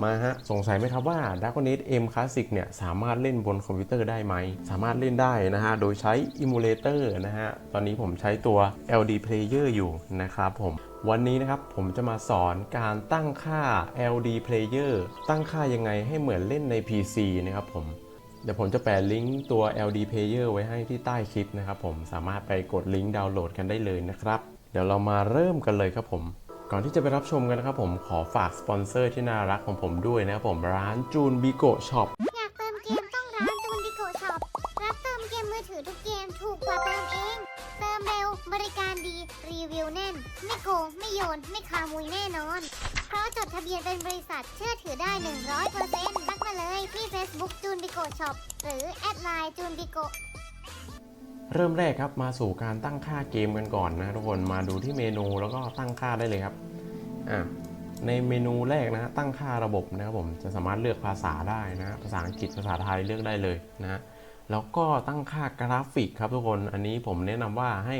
มาฮะ สงสัยไหมครับว่า Dragon Age M Classic เนี่ยสามารถเล่นบนคอมพิวเตอร์ได้ไหม สามารถเล่นได้นะฮะ โดยใช้ Emulator นะฮะ ตอนนี้ผมใช้ตัว LD Player อยู่นะครับผมวันนี้นะครับผมจะมาสอนการตั้งค่า LD Player ตั้งค่ายังไงให้เหมือนเล่นใน PC นะครับผม เดี๋ยวผมจะแปะลิงก์ตัว LD Player ไว้ให้ที่ใต้คลิปนะครับผมสามารถไปกดลิงก์ดาวน์โหลดกันได้เลยนะครับ เดี๋ยวเรามาเริ่มกันเลยครับผม ก่อนที่จะไปรับชมกันนะครับผมขอฝากสปอนเซอร์ที่น่ารักของผมด้วยนะครับผมร้านจูนบิโกช็อปอยากเติมเกมต้องร้านจูนบิโกช็อปรับเติมเกมมือถือทุกเกมถูกกว่าเติมเอง เติมเร็วบริการดีรีวิวแน่น ไม่โกงไม่โยน ไม่คามุยแน่นอน เพราะจดทะเบียนเป็นบริษัทเชื่อถือได้ 100%ทักมาเลยที่ Facebook จูนบิโกช็อปหรือแอดไลน์จูนบิโก เริ่มแรกครับมาสู่การตั้งค่าเกมกันก่อนนะทุกคนมาดูที่เมนูแล้วก็ตั้งค่าได้เลยครับอะในเมนูแรกนะตั้งค่าระบบนะครับผมจะสามารถเลือกภาษาได้นะภาษาอังกฤษภาษาไทยเลือกได้เลยนะแล้วก็ตั้งค่ากราฟิกครับทุกคนอันนี้ผมแนะนำว่าให้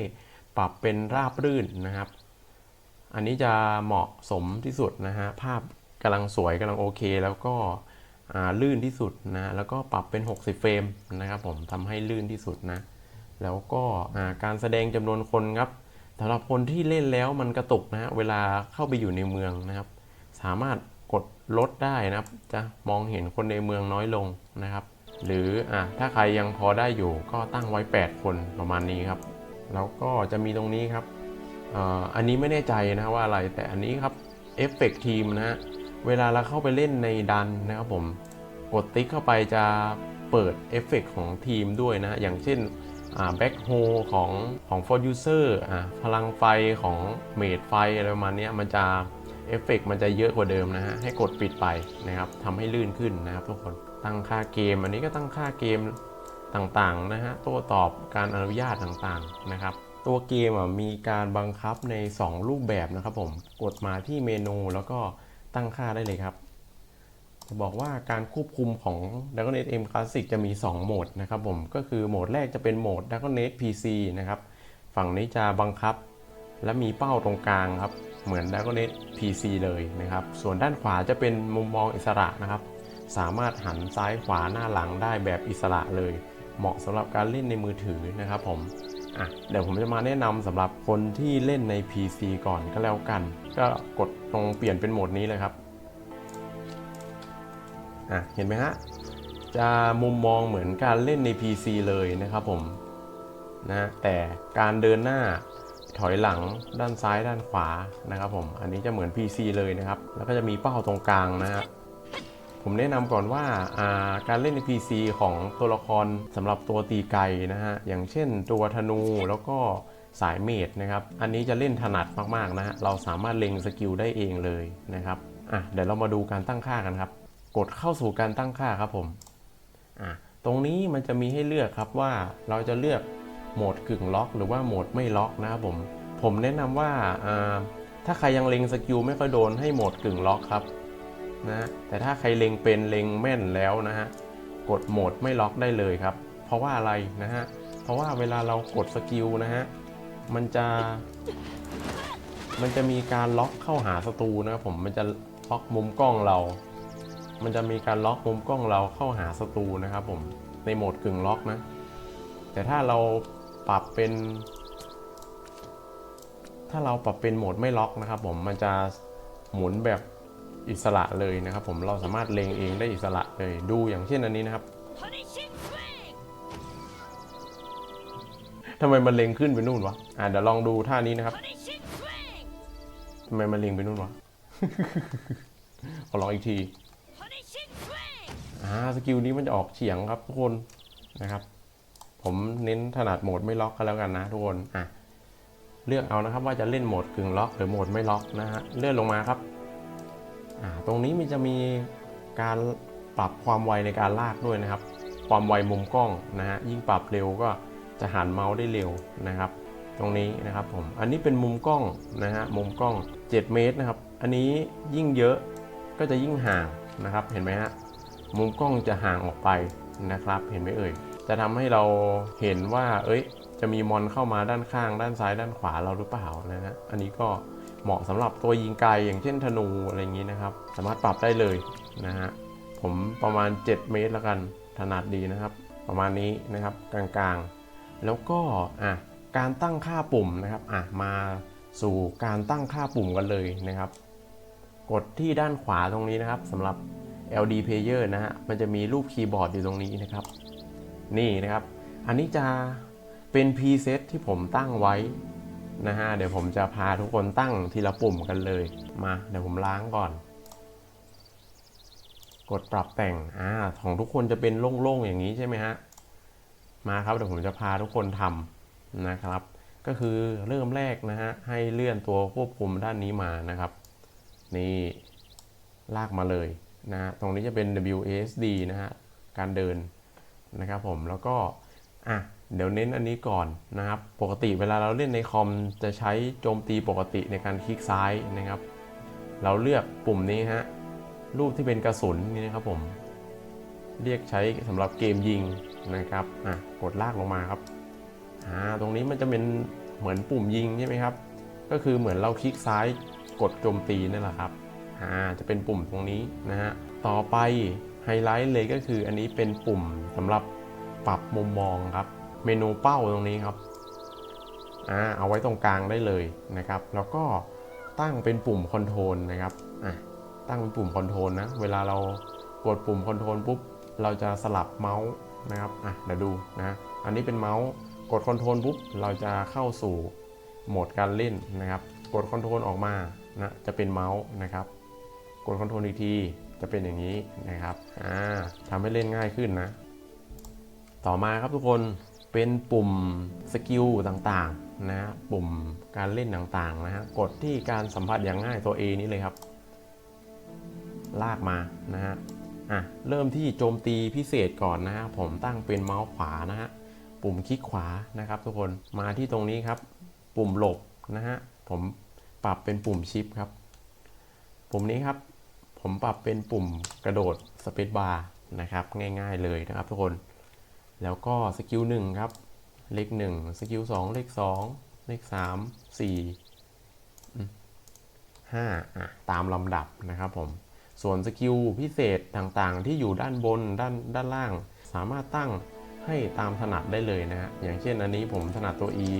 ปรับเป็นราบรื่นนะครับ อันนี้จะเหมาะสมที่สุดนะฮะภาพกำลังสวยกำลังโอเค แล้วก็ลื่นที่สุดนะแล้วก็ปรับเป็น 60 เฟรมนะครับผมทำให้ลื่นที่สุดนะ แล้วก็การแสดงจำนวนคนครับสำหรับคนที่เล่นแล้วมันกระตุกนะฮะเวลาเข้าไปอยู่ในเมืองนะครับ สามารถกดลดได้นะครับ จะมองเห็นคนในเมืองน้อยลงนะครับ หรืออะถ้าใครยังพอได้อยู่ก็ตั้งไว้ 8 คนประมาณนี้ครับ แล้วก็จะมีตรงนี้ครับอันนี้ไม่แน่ใจนะว่าอะไรแต่อันนี้ครับเอฟเฟกทีมนะฮะเวลาเราเข้าไปเล่นในดันนะครับผมกดติ๊กเข้าไปจะเปิดเอฟเฟกของทีมด้วยนะ อย่างเช่น แบ็กโฮของของ for user อ่าพลังไฟของเมดไฟอะไรประมาณนี้มันจะเอฟเฟกมันจะเยอะกว่าเดิมนะฮะ ให้กดปิดไปนะครับทำให้ลื่นขึ้นนะครับทุกคนตั้งค่าเกม อันนี้ก็ตั้งค่าเกมต่างๆนะฮะตัวตอบการอนุญาตต่างๆนะครับ ตัวเกมมีการบังคับใน 2 รูปแบบนะครับผมกดมาที่เมนูแล้วก็ตั้งค่าได้เลยครับ จะบอกว่าการควบคุมของ Dragon Age M Classic จะมี 2 โหมดนะครับผม ก็คือโหมดแรกจะเป็นโหมด Dragon Age PC นะครับ ฝั่งนี้จะบังคับ และมีเป้าตรงกลางครับ เหมือน Dragon Age PC เลยนะครับ ส่วนด้านขวาจะเป็นมุมมองอิสระนะครับ สามารถหันซ้ายขวาหน้าหลังได้แบบอิสระเลย เหมาะสำหรับการเล่นในมือถือนะครับผมอะเดี๋ยวผมจะมาแนะนำสำหรับคนที่เล่นใน PC ก่อนก็แล้วกัน ก็กดตรงเปลี่ยนเป็นโหมดนี้เลยครับ อะเห็นไหมฮะจะมุมมองเหมือนการเล่นใน PC เลยนะครับผมนะแต่การเดินหน้าถอยหลังด้านซ้ายด้านขวานะครับผมอันนี้จะเหมือน PC เลยนะครับ แล้วก็จะมีเป้าตรงกลางนะฮะผมแนะนำก่อนว่าาการเล่นใน PC ของตัวละครสำหรับตัวตีไกนะฮะอย่างเช่นตัวธนูแล้วก็สายเมดนะครับอันนี้จะเล่นถนัดมากๆนะฮะเราสามารถเล็งสกิลได้เองเลยนะครับอะเดี๋ยวเรามาดูการตั้งค่ากันครับ กดเข้าสู่การตั้งค่าครับผมอะตรงนี้มันจะมีให้เลือกครับว่าเราจะเลือกโหมดกึ่งล็อก หรือว่าโหมดไม่ล็อกนะครับผม ผมแนะนำว่าอ่าถ้าใครยังเล็งสกิลไม่ค่อยโดนให้โหมดกึ่งล็อกครับนะแต่ถ้าใครเล็งเป็นเล็งแม่นแล้วนะฮะกดโหมดไม่ล็อกได้เลยครับ เพราะว่าอะไรนะฮะเพราะว่าเวลาเรากดสกิลนะฮะมันจะ มันจะมีการล็อกเข้าหาศัตรูนะครับผมมันจะล็อกมุมกล้องเรา มันจะมีการล็อกมุมกล้องเราเข้าหาศัตรูนะครับผมในโหมดกึ่งล็อกนะ แต่ถ้าเราปรับเป็น ถ้าเราปรับเป็นโหมดไม่ล็อกนะครับ ผมมันจะหมุนแบบอิสระเลยนะครับผมเราสามารถเลงเองได้อิสระเลยดูอย่างเช่นอันนี้นะครับทำไมมันเลงขึ้นไปนู่นวะอ่าเดี๋ยวลองดูท่านี้นะครับทำไมมันเลงไปนู่นวะขอลองอีกที อ่าสกิลนี้มันจะออกเฉียงครับทุกคนนะครับ ผมเน้นถนัดโหมดไม่ล็อกกันแล้วกันนะทุกคนอะเลือกเอานะครับว่าจะเล่นโหมดกึ่งล็อกหรือโหมดไม่ล็อกนะฮะเลื่อนลงมาครับอ่าตรงนี้มันจะมีการปรับความไวในการลากด้วยนะครับ ความไวมุมกล้องนะฮะยิ่งปรับเร็วก็จะหันเมาส์ได้เร็วนะครับ ตรงนี้นะครับผมอันนี้เป็นมุมกล้องนะฮะมุมกล้อง 7 เมตรนะครับ อันนี้ยิ่งเยอะก็จะยิ่งห่างนะครับเห็นไหมฮะ มุมกล้องจะห่างออกไปนะครับ เห็นไหมเอ่ย จะทำให้เราเห็นว่า เอ้ย จะมีมอนเข้ามาด้านข้าง ด้านซ้ายด้านขวาเราหรือเปล่านะฮะ อันนี้ก็เหมาะสำหรับตัวยิงไกลอย่างเช่นธนูอะไรอย่างนี้นะครับ สามารถปรับได้เลยนะฮะ ผมประมาณ 7 เมตรล้วกัน ถนัดดีนะครับ ประมาณนี้นะครับกลางๆ แล้วก็อะการตั้งค่าปุ่มนะครับอะมาสู่การตั้งค่าปุ่มกันเลยนะครับ กดที่ด้านขวาตรงนี้นะครับสำหรับ LD Player นะฮะ มันจะมีรูปคีย์บอร์ดอยู่ตรงนี้นะครับ นี่นะครับ อันนี้จะเป็น preset ที่ผมตั้งไว้นะฮะ เดี๋ยวผมจะพาทุกคนตั้งทีละปุ่มกันเลย มา เดี๋ยวผมล้างก่อน กดปรับแต่ง อ่า ของทุกคนจะเป็นโล่งๆอย่างนี้ใช่ไหมฮะ มาครับ เดี๋ยวผมจะพาทุกคนทำนะครับ ก็คือเริ่มแรกนะฮะ ให้เลื่อนตัวควบคุมด้านนี้มานะครับ นี่ลากมาเลย นะฮะตรงนี้จะเป็น WASD นะฮะการเดินนะครับผมแล้วก็อะเดี๋ยวเน้นอันนี้ก่อนนะครับ ปกติเวลาเราเล่นในคอมจะใช้โจมตีปกติในการคลิกซ้ายนะครับ เราเลือกปุ่มนี้ฮะรูปที่เป็นกระสุนนี่นะครับผม เรียกใช้สำหรับเกมยิงนะครับอะกดลากลงมาครับอ่าตรงนี้มันจะเป็นเหมือนปุ่มยิงใช่ไหมครับ ก็คือเหมือนเราคลิกซ้ายกดโจมตีนั่นแหละครับ อ่าจะเป็นปุ่มตรงนี้นะฮะต่อไปไฮไลท์เลยก็คืออันนี้เป็นปุ่มสำหรับปรับมุมมองครับ เมนูเป้าตรงนี้ครับอ่าเอาไว้ตรงกลางได้เลยนะครับ แล้วก็ตั้งเป็นปุ่มคอนโทรลนะครับอะตั้งเป็นปุ่มคอนโทรลนะ เวลาเรากดปุ่มคอนโทรลปุ๊บ เราจะสลับเมาส์นะครับอะเดี๋ยวดูนะอันนี้เป็นเมาส์กดคอนโทรลปุ๊บ เราจะเข้าสู่โหมดการเล่นนะครับ กดคอนโทรลออกมานะจะเป็นเมาส์นะครับ กดคอนโทรลอีกทีจะเป็นอย่างนี้นะครับอ่าทำให้เล่นง่ายขึ้นนะ ต่อมาครับทุกคนเป็นปุ่มสกิลต่างๆนะปุ่มการเล่นต่างๆนะฮะกดที่การสัมผัสอย่างง่ายตัว A นี้เลยครับ ลากมานะฮะอะเริ่มที่โจมตีพิเศษก่อนนะฮะผมตั้งเป็นเมาส์ขวานะฮะปุ่มคลิกขวานะครับ ทุกคนมาที่ตรงนี้ครับ ปุ่มหลบนะฮะผมปรับเป็นปุ่มชิปครับ ปุ่มนี้ครับ ผมปรับเป็นปุ่มกระโดดสเปซบาร์นะครับ ง่ายๆเลยนะครับทุกคน แล้วก็สกิลหนึ่งครับ เลขหนึ่งสกิลสองเลขสองเลขสามสี่ห้าอะตามลำดับนะครับผม ส่วนสกิลพิเศษต่างๆ ที่อยู่ด้านบนด้านด้านล่าง สามารถตั้งให้ตามถนัดได้เลยนะฮะ อย่างเช่นอันนี้ผมถนัดตัว E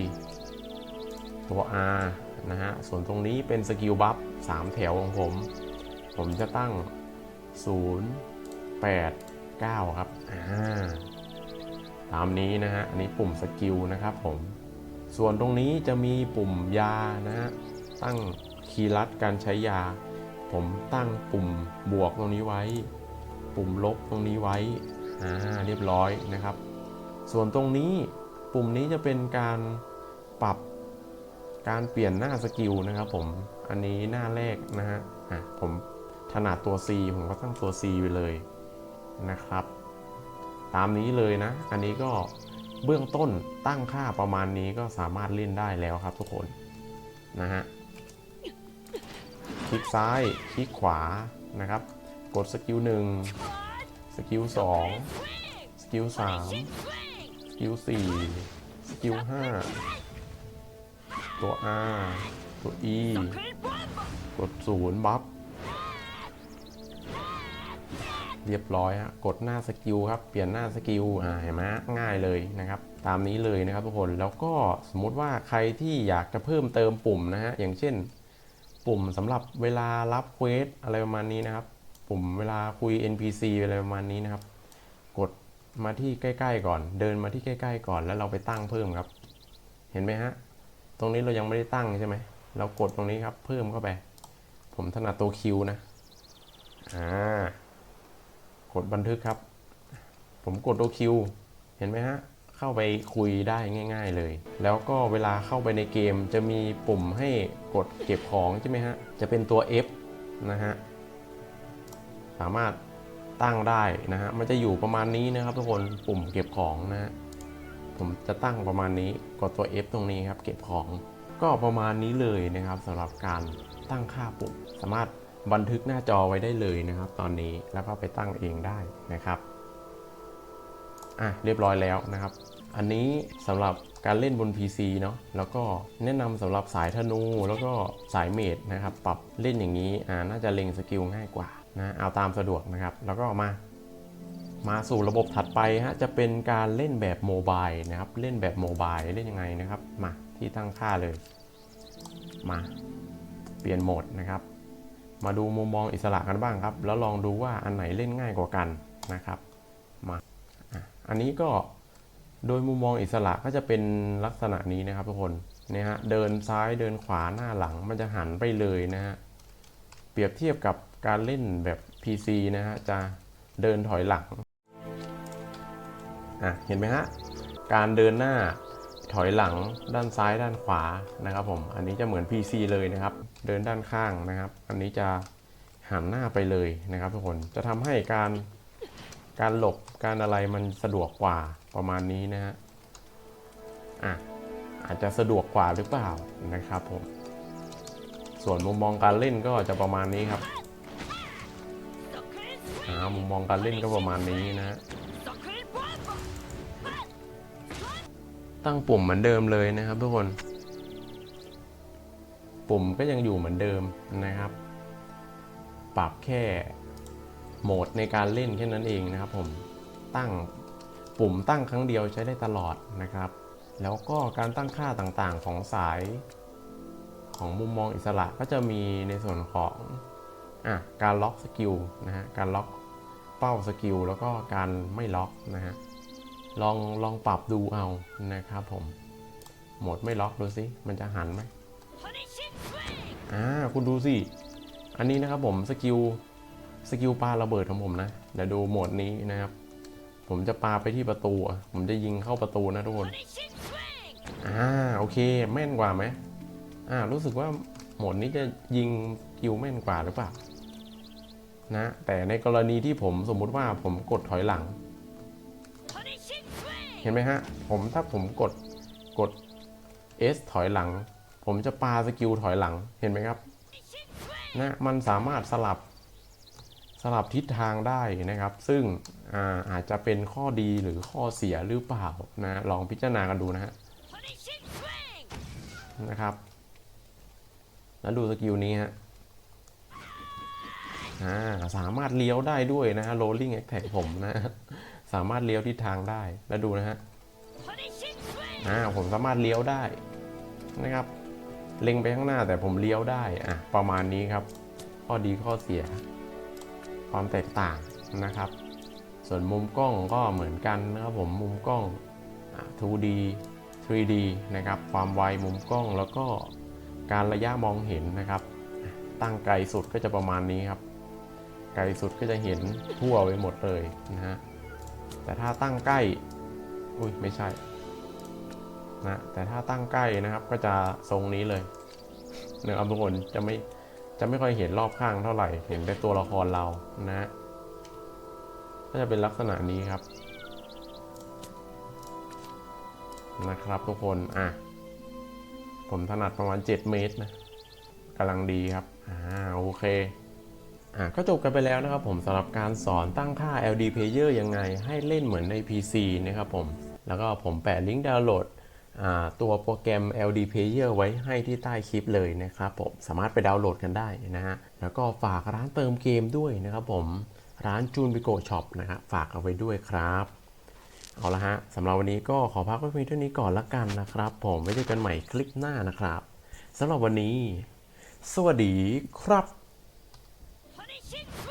ตัว R นะฮะ ส่วนตรงนี้เป็นสกิลบัฟ3แถวของผม ผมจะตั้ง 0 8 9 ครับ อ่า ตามนี้นะฮะ อันนี้ปุ่มสกิลนะครับผม ส่วนตรงนี้จะมีปุ่มยานะฮะ ตั้งคีย์ลัดการใช้ยา ผมตั้งปุ่มบวกตรงนี้ไว้ ปุ่มลบตรงนี้ไว้ อ่า เรียบร้อยนะครับ ส่วนตรงนี้ปุ่มนี้จะเป็นการปรับการเปลี่ยนหน้าสกิลนะครับผม อันนี้หน้าแรกนะฮะ อะ ผม ถนัดตัว C ผมก็ตั้งตัว C ไปเลยนะครับ ตามนี้เลยนะ อันนี้ก็เบื้องต้นตั้งค่าประมาณนี้ก็สามารถเล่นได้แล้วครับทุกคนนะฮะคลิกซ้ายคลิกขวานะครับ กดสกิลหนึ่งสกิลสองสกิลสามสกิลสี่สกิลห้าตัว R ตัว E กดศูนย์บัฟ รียบร้อยกดหน้าสกิลครับเปลี่ยนหน้าสกิลอ่าเห็นไหมง่ายเลยนะครับตามนี้เลยนะครับทุกคนแล้วก็สมมุติว่าใครที่อยากจะเพิ่มเติมปุ่มนะฮะอย่างเช่น ปุ่มสำหรับเวลารับเควสอะไรประมาณนี้นะครับ ปุ่มเวลาคุย NPC อะไรประมาณนี้นะครับ กดมาที่ใกล้ๆก่อน เดินมาที่ใกล้ๆก่อนแล้วเราไปตั้งเพิ่มครับ เห็นไหมฮะตรงนี้เรายังไม่ได้ตั้งใช่ไหมเรากดตรงนี้ครับเพิ่มเข้าไป ผมถนัดตัวคิวนะอ่า กดบันทึกครับ ผมกดตัวคิวเห็นไหมฮะ เข้าไปคุยได้ง่าย ๆเลย แล้วก็เวลาเข้าไปในเกมจะมีปุ่มให้กดเก็บของใช่ไหมฮะ จะเป็นตัว F นะฮะ สามารถตั้งได้นะฮะ มันจะอยู่ประมาณนี้นะครับทุกคน ปุ่มเก็บของนะฮะ ผมจะตั้งประมาณนี้ กดตัว F ตรงนี้ครับ เก็บของ ก็ประมาณนี้เลยนะครับสำหรับการตั้งค่าปุ่ม สามารถ บันทึกหน้าจอไว้ได้เลยนะครับ ตอนนี้แล้วก็ไปตั้งเองได้นะครับอะเรียบร้อยแล้วนะครับ อันนี้สำหรับการเล่นบน PC เนาะแล้วก็แนะนำสำหรับสายธนูแล้วก็สายเมดนะครับ ปรับเล่นอย่างนี้อ่าน่าจะเล็งสกิลง่ายกว่านะเอาตามสะดวกนะครับ แล้วก็มา มาสู่ระบบถัดไปฮะจะเป็นการเล่นแบบโมบายนะครับ เล่นแบบโมบายเล่นยังไงนะครับ มาที่ตั้งค่าเลย มา เปลี่ยนโหมดนะครับ มาดูมุมมองอิสระกันบ้างครับ แล้วลองดูว่าอันไหนเล่นง่ายกว่ากันนะครับมาอันนี้ก็โดยมุมมองอิสระก็จะเป็นลักษณะนี้นะครับทุกคนเนี่ยฮะเดินซ้ายเดินขวาหน้าหลังมันจะหันไปเลยนะฮะเปรียบเทียบกับการเล่นแบบ PC นะฮะจะเดินถอยหลังอะเห็นไหมฮะการเดินหน้า ถอยหลังด้านซ้ายด้านขวานะครับผม อันนี้จะเหมือน PC เลยนะครับ เดินด้านข้างนะครับ อันนี้จะหันหน้าไปเลยนะครับ ทุกคน จะทำให้การการหลบการอะไรมันสะดวกกว่าประมาณนี้นะฮะ อะอาจจะสะดวกกว่าหรือเปล่านะครับผม ส่วนมุมมองการเล่นก็จะประมาณนี้ครับ อ่า มุมมองการเล่นก็ประมาณนี้นะฮะ ตั้งปุ่มเหมือนเดิมเลยนะครับ ทุกคน ปุ่มก็ยังอยู่เหมือนเดิมนะครับ ปรับแค่โหมดในการเล่นแค่นั้นเองนะครับ ผมตั้งปุ่มตั้งครั้งเดียวใช้ได้ตลอดนะครับ แล้วก็การตั้งค่าต่างๆของสายของมุมมองอิสระก็จะมีในส่วนของอะการล็อกสกิลนะฮะการล็อกเป้าสกิลแล้วก็การไม่ล็อกนะฮะ ลองลองปรับดูเอานะครับผมโหมดไม่ล็อกดูสิมันจะหันไหมอ่าคุณดูสิอันนี้นะครับผมสกิลสกิลปาระเบิดของผมนะเดี๋ยวดูโหมดนี้นะครับ ผมจะปาไปที่ประตู ผมจะยิงเข้าประตูนะทุกคนอ่าโอเคแม่นกว่าไหมอ่ารู้สึกว่าโหมดนี้จะยิงกิลแม่นกว่าหรือเปล่านะแต่ในกรณีที่ผมสมมุติว่าผมกดถอยหลัง เห็นไหมฮะ ผมถ้าผมกดกด S ถอยหลัง ผมจะปาสกิลถอยหลังเห็นไหมครับนะมันสามารถสลับสลับทิศทางได้นะครับ ซึ่งอาอาจจะเป็นข้อดีหรือข้อเสียหรือเปล่านะลองพิจารณากันดูนะฮะนะครับ แล้วดูสกิลนี้ฮะสามารถเลี้ยวได้ด้วยนะฮะ rolling attack ผมนะ สามารถเลี้ยวทิศทางได้แล้วดูนะฮะอ่าผมสามารถเลี้ยวได้นะครับ เล็งไปข้างหน้าแต่ผมเลี้ยวได้อะประมาณนี้ครับ ข้อดีข้อเสีย ความแตกต่างนะครับ ส่วนมุมกล้องก็เหมือนกันนะครับผมมุมกล้อง 2D 3D นะครับ ความไวมุมกล้องแล้วก็การระยะมองเห็นนะครับ ตั้งไกลสุดก็จะประมาณนี้ครับ ไกลสุดก็จะเห็นทั่วไปหมดเลยนะฮะ แต่ถ้าตั้งใกล้ อุ้ยไม่ใช่ นะ แต่ถ้าตั้งใกล้นะครับ ก็จะทรงนี้เลยเนื้อทุกคนจะไม่จะไม่ค่อยเห็นรอบข้างเท่าไหร่ เห็นแต่ตัวละครเรานะ ก็จะเป็นลักษณะนี้ครับ นะครับทุกคน อะ ผมถนัดประมาณ 7 เมตรนะกำลังดีครับ อ่า โอเค อะก็จบกันไปแล้วนะครับผมสำหรับการสอนตั้งค่า LD Player ยังไงให้เล่นเหมือนใน PC นะครับผม แล้วก็ผมแปะลิงก์ดาวน์โหลดอ่าตัวโปรแกรม LD Player ไว้ให้ที่ใต้คลิปเลยนะครับผม สามารถไปดาวน์โหลดกันได้นะฮะ แล้วก็ฝากร้านเติมเกมด้วยนะครับผม ร้านจูนบิโกช็อปนะครับฝากเอาไว้ด้วยครับ เอาละฮะสำหรับวันนี้ก็ขอพักไว้เพียงเท่านี้ก่อนละกันนะครับ ผมไว้เจอกันใหม่คลิปหน้านะครับสำหรับวันนี้ สวัสดีครับ Attention!